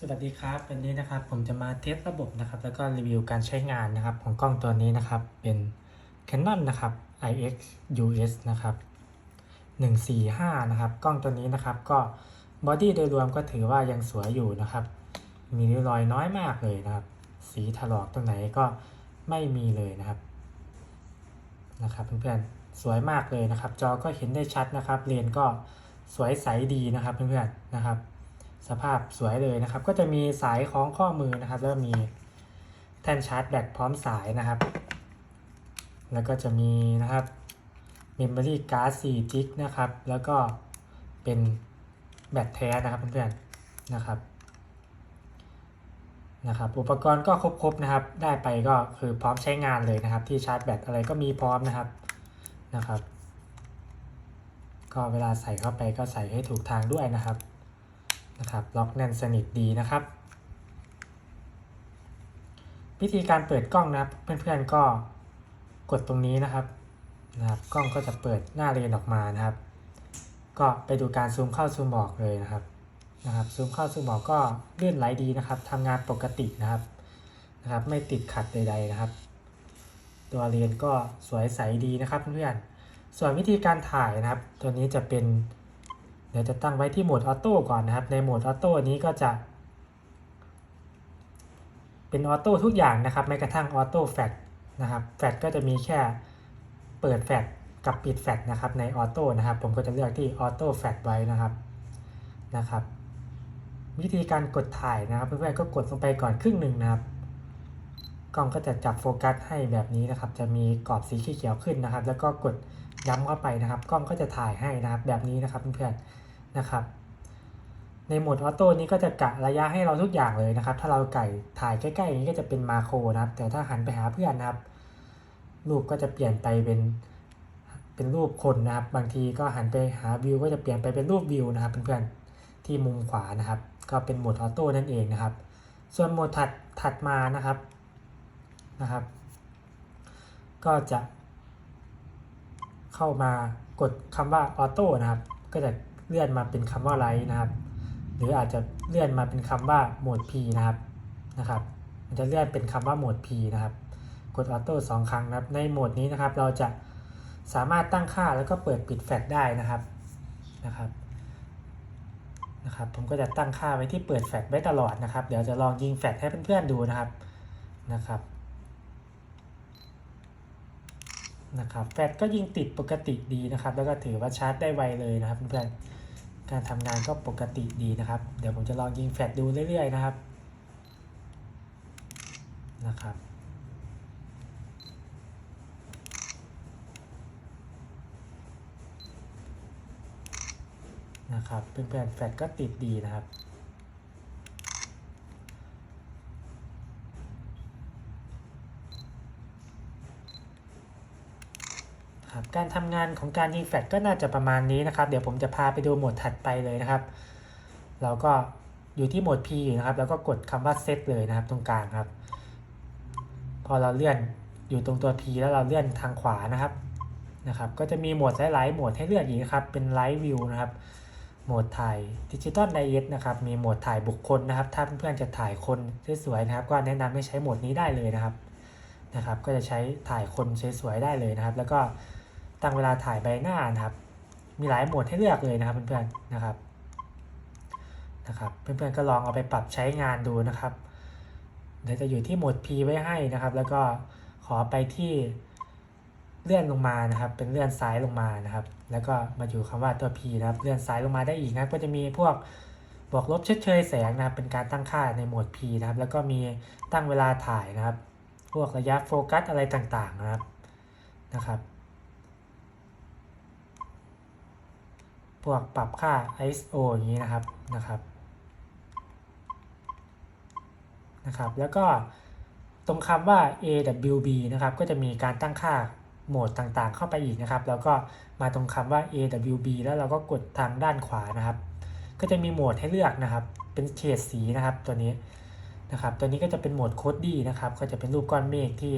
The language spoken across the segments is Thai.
สวัสดีครับ วันนี้นะครับผมจะมาเทสระบบนะครับ แล้วก็รีวิวการใช้งานนะครับ ของกล้องตัวนี้นะครับ เป็น Canon นะครับ IX US นะครับ 145 นะครับ กล้องตัวนี้นะครับ ก็บอดี้โดยรวมก็ถือว่ายังสวยอยู่นะครับ มีริ้วรอยน้อยมากเลยนะครับ สีถลอกตรงไหนก็ไม่มีเลยนะครับ นะครับเพื่อนๆ สวยมากเลยนะครับ จอก็เห็นได้ชัดนะครับ เลนก็สวยใสดีนะครับเพื่อนๆ นะครับ สภาพสวยเลยนะครับ ก็จะมีสายคล้องข้อมือนะครับ แล้วมีแท่นชาร์จแบตพร้อมสายนะครับ แล้วก็จะมีนะครับ Memory Card 4 g b นะครับ แล้วก็เป็นแบตแท้นะครับเพื่อนๆนะครับนะครับอุปกรณ์ก็ครบๆนะครับ ได้ไปก็คือพร้อมใช้งานเลยนะครับ ที่ชาร์จแบตอะไรก็มีพร้อมนะครับนะครับ ก็เวลาใส่เข้าไปก็ใส่ให้ถูกทางด้วยนะครับ นะครับล็อกแน่นสนิทดีนะครับ วิธีการเปิดกล้องนะครับ เพื่อนๆก็กดตรงนี้นะครับนะครับ กล้องก็จะเปิดหน้าเรนออกมานะครับ ก็ไปดูการซูมเข้าซูมออกเลยนะครับนะครับซูมเข้าซูมออกก็เลื่อนไหลดีนะครับทำงานปกตินะครับนะครับ ไม่ติดขัดใด ๆนะครับ ตัวเรียนก็สวยใสดีนะครับเพื่อนๆส่วนวิธีการถ่ายนะครับ ตัวนี้จะเป็น ดี๋ยวจะตั้งไว้ที่โหมดออโต้ก่อนนะครับ ในโหมดออโต้นี้ก็จะเป็นออโต้ทุกอย่างนะครับแม้กระทั่งออโต้แฟลชนะครับแฟลชก็จะมีแค่เปิดแฟลชกับปิดแฟลชนะครับในออโต้นะครับผมก็จะเลือกที่ออโต้แฟลชไว้นะครับนะครับ วิธีการกดถ่ายนะครับ เพื่อนๆก็กดลงไปก่อนครึ่งหนึ่งนะครับกล้องก็จะจับโฟกัสให้แบบนี้นะครับ จะมีกรอบสีเขียวขึ้นนะครับ แล้วก็กดย้ำเข้าไปนะครับ กล้องก็จะถ่ายให้นะครับ แบบนี้นะครับเพื่อนๆ นะครับ ในโหมดออโต้นี้ก็จะกะระยะให้เราทุกอย่างเลยนะครับ ถ้าเราไก่ถ่ายใกล้ๆอย่างนี้ก็จะเป็นมาโครนะครับ แต่ถ้าหันไปหาเพื่อนนะครับ รูปก็จะเปลี่ยนไปเป็นเป็นรูปคนนะครับ บางทีก็หันไปหาวิวก็จะเปลี่ยนไปเป็นรูปวิวนะครับเพื่อนๆที่มุมขวานะครับ ก็เป็นโหมดออโต้นั่นเองนะครับ ส่วนโหมดถัดถัดมานะครับนะครับ ก็จะเข้ามากดคำว่าออโต้นะครับ ก็จะ เลื่อนมาเป็นคำว่าไลท์นะครับ หรืออาจจะเลื่อนมาเป็นคำว่าโหมด P นะครับนะครับ มันจะเลื่อนเป็นคำว่าโหมด P นะครับ กดออโต้สองครั้งนะครับ ในโหมดนี้นะครับ เราจะสามารถตั้งค่าแล้วก็เปิดปิดแฟลชได้นะครับนะครับนะครับผมก็จะตั้งค่าไว้ที่เปิดแฟลชไว้ตลอดนะครับ เดี๋ยวจะลองยิงแฟลชให้เพื่อนๆดูนะครับนะครับนะครับแฟลชก็ยิงติดปกติดีนะครับ แล้วก็ถือว่าชาร์จได้ไวเลยนะครับเพื่อนๆ การทำงานก็ปกติดีนะครับ เดี๋ยวผมจะลองยิงแฟลชดูเรื่อยๆนะครับ นะครับ นะครับเพื่อนๆแฟลชก็ติดดีนะครับ ครับการทำงานของการยิงแฟลชก็น่าจะประมาณนี้นะครับ เดี๋ยวผมจะพาไปดูโหมดถัดไปเลยนะครับ เราก็อยู่ที่โหมด P อยู่นะครับ แล้วก็กดคำว่า Set เลยนะครับตรงกลางครับ พอเราเลื่อนอยู่ตรงตัว P แล้วเราเลื่อนทางขวานะครับนะครับ ก็จะมีโหมดหลายๆโหมดให้เลือกอีกนะครับ เป็น Live View นะครับ โหมดถ่ายดิจิตอลไดเอทนะครับ มีโหมดถ่ายบุคคลนะครับ ถ้าเพื่อนๆจะถ่ายคนสวยๆนะครับ ก็แนะนำให้ใช้โหมดนี้ได้เลยนะครับนะครับ ก็จะใช้ถ่ายคนสวยๆได้เลยนะครับ แล้วก็ ตั้งเวลาถ่ายใบหน้านะครับ มีหลายโหมดให้เลือกเลยนะครับเพื่อนๆนะครับนะครับเพื่อนๆก็ลองเอาไปปรับใช้งานดูนะครับเดี๋ยวจะอยู่ที่โหมด P ไว้ให้นะครับ แล้วก็ขอไปที่เลื่อนลงมานะครับ เป็นเลื่อนซ้ายลงมานะครับ แล้วก็มาอยู่คำว่าตัว P นะครับ เลื่อนซ้ายลงมาได้อีกนะก็จะมีพวกบวกลบเชดเชยแสงนะครับ เป็นการตั้งค่าในโหมด P นะครับ แล้วก็มีตั้งเวลาถ่ายนะครับ พวกระยะโฟกัสอะไรต่างๆนะครับนะครับ พวกปรับค่า ISO อย่างนี้นะครับนะครับนะครับ แล้วก็ตรงคำว่า AWB นะครับ ก็จะมีการตั้งค่าโหมดต่างๆ เข้าไปอีกนะครับ แล้วก็มาตรงคำว่า AWB แล้วเราก็กดทางด้านขวานะครับ ก็จะมีโหมดให้เลือกนะครับ เป็นเฉดสีนะครับตัวนี้นะครับ ตัวนี้ก็จะเป็นโหมดโคดดี้นะครับ ก็จะเป็นรูปก้อนเมฆที่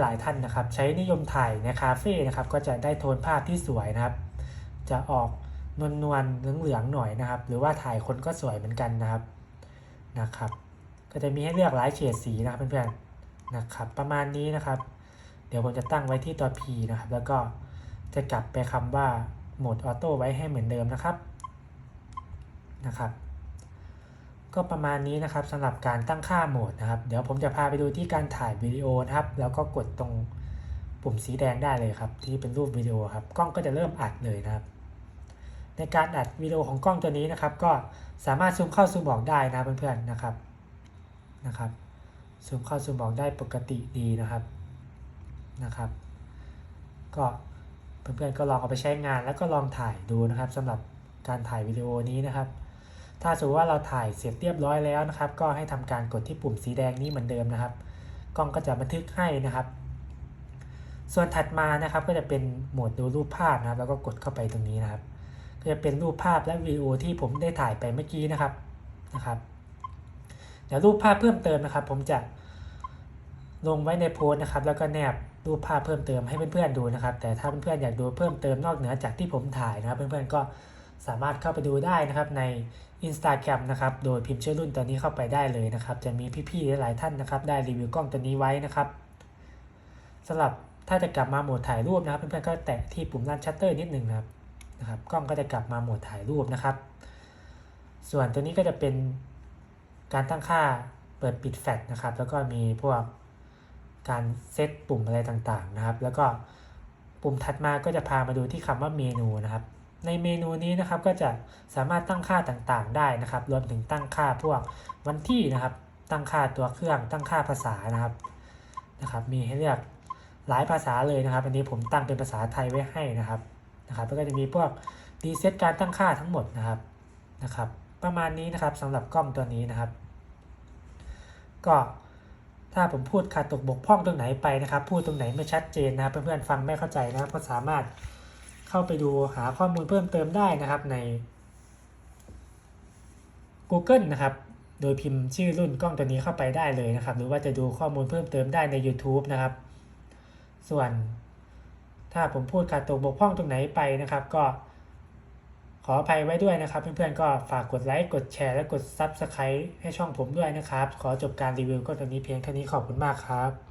หลายๆท่านนะครับ ใช้นิยมถ่ายในคาเฟ่นะครับ ก็จะได้โทนภาพที่สวยนะครับ จะออกนวลนวลๆเหลืองๆหน่อยนะครับ หรือว่าถ่ายคนก็สวยเหมือนกันนะครับนะครับ ก็จะมีให้เลือกหลายเฉดสีนะครับเพื่อนๆนะครับ ประมาณนี้นะครับ เดี๋ยวผมจะตั้งไว้ที่ตัว P นะครับ แล้วก็จะกลับไปคำว่าโหมดออโต้ไว้ให้เหมือนเดิมนะครับนะครับ ก็ประมาณนี้นะครับสำหรับการตั้งค่าโหมดนะครับ เดี๋ยวผมจะพาไปดูที่การถ่ายวิดีโอนะครับ แล้วก็กดตรงปุ่มสีแดงได้เลยครับ ที่เป็นรูปวิดีโอครับ กล้องก็จะเริ่มอัดเลยนะครับ ในการอัดวิดีโอของกล้องตัวนี้นะครับ ก็สามารถซูมเข้าซูมออกได้นะเพื่อนๆนะครับนะครับซูมเข้าซูมออกได้ปกติดีนะครับนะครับ ก็เพื่อนๆก็ลองเอาไปใช้งานแล้วก็ลองถ่ายดูนะครับสำหรับการถ่ายวิดีโอนี้นะครับ ถ้าสมมติว่าเราถ่ายเสร็จเรียบร้อยแล้วนะครับ ก็ให้ทำการกดที่ปุ่มสีแดงนี้เหมือนเดิมนะครับ กล้องก็จะบันทึกให้นะครับ ส่วนถัดมานะครับก็จะเป็นโหมดดูรูปภาพนะครับ แล้วก็กดเข้าไปตรงนี้นะครับ จะเป็นรูปภาพและวิดีโอที่ผมได้ถ่ายไปเมื่อกี้นะครับนะครับเดี๋ยวรูปภาพเพิ่มเติมนะครับ ผมจะลงไว้ในโพสต์นะครับ แล้วก็แนบรูปภาพเพิ่มเติมให้เพื่อนๆดูนะครับ แต่ถ้าเพื่อนๆอยากดูเพิ่มเติมนอกเหนือจากที่ผมถ่ายนะครับเพื่อนๆก็สามารถเข้าไปดูได้นะครับใน Instagram นะครับ โดยพิมพ์ชื่อรุ่นตัวนี้เข้าไปได้เลยนะครับ จะมีพี่ๆหลายท่านนะครับ ได้รีวิวกล้องตัวนี้ไว้นะครับสำหรับถ้าจะกลับมาโหมดถ่ายรูปนะครับ เพื่อนๆก็แตะที่ปุ่มลั่นชัตเตอร์นิดหนึ่งนะครับ นะครับกล้องก็จะกลับมาโหมดถ่ายรูปนะครับ ส่วนตัวนี้ก็จะเป็นการตั้งค่าเปิดปิดแฟลชนะครับ แล้วก็มีพวกการเซตปุ่มอะไรต่างๆนะครับ แล้วก็ปุ่มถัดมาก็จะพามาดูที่คำว่าเมนูนะครับ ในเมนูนี้นะครับก็จะสามารถตั้งค่าต่างๆ ได้นะครับ รวมถึงตั้งค่าพวกวันที่นะครับ ตั้งค่าตัวเครื่องตั้งค่าภาษานะครับนะครับ มีให้เลือกหลายภาษาเลยนะครับ อันนี้ผมตั้งเป็นภาษาไทยไว้ให้นะครับ นะครับแล้วก็จะมีพวกรีเซ็ตการตั้งค่าทั้งหมดนะครับนะครับ ประมาณนี้นะครับสำหรับกล้องตัวนี้นะครับ ก็ถ้าผมพูดขาดตกบกพร่องตรงไหนไปนะครับ พูดตรงไหนไม่ชัดเจนนะครับเพื่อนๆฟังไม่เข้าใจนะครับก็สามารถเข้าไปดูหาข้อมูลเพิ่มเติมได้นะครับใน Google นะครับ โดยพิมพ์ชื่อรุ่นกล้องตัวนี้เข้าไปได้เลยนะครับ หรือว่าจะดูข้อมูลเพิ่มเติมได้ใน YouTube นะครับ ส่วน ถ้าผมพูดขาดตกบกพร่องตรงไหนไปนะครับ ก็ขออภัยไว้ด้วยนะครับ เพื่อนๆก็ฝากกดไลค์กดแชร์และกด Subscribe ให้ช่องผมด้วยนะครับ ขอจบการรีวิวก็ตรงนี้เพียงแค่นี้ขอบคุณมากครับ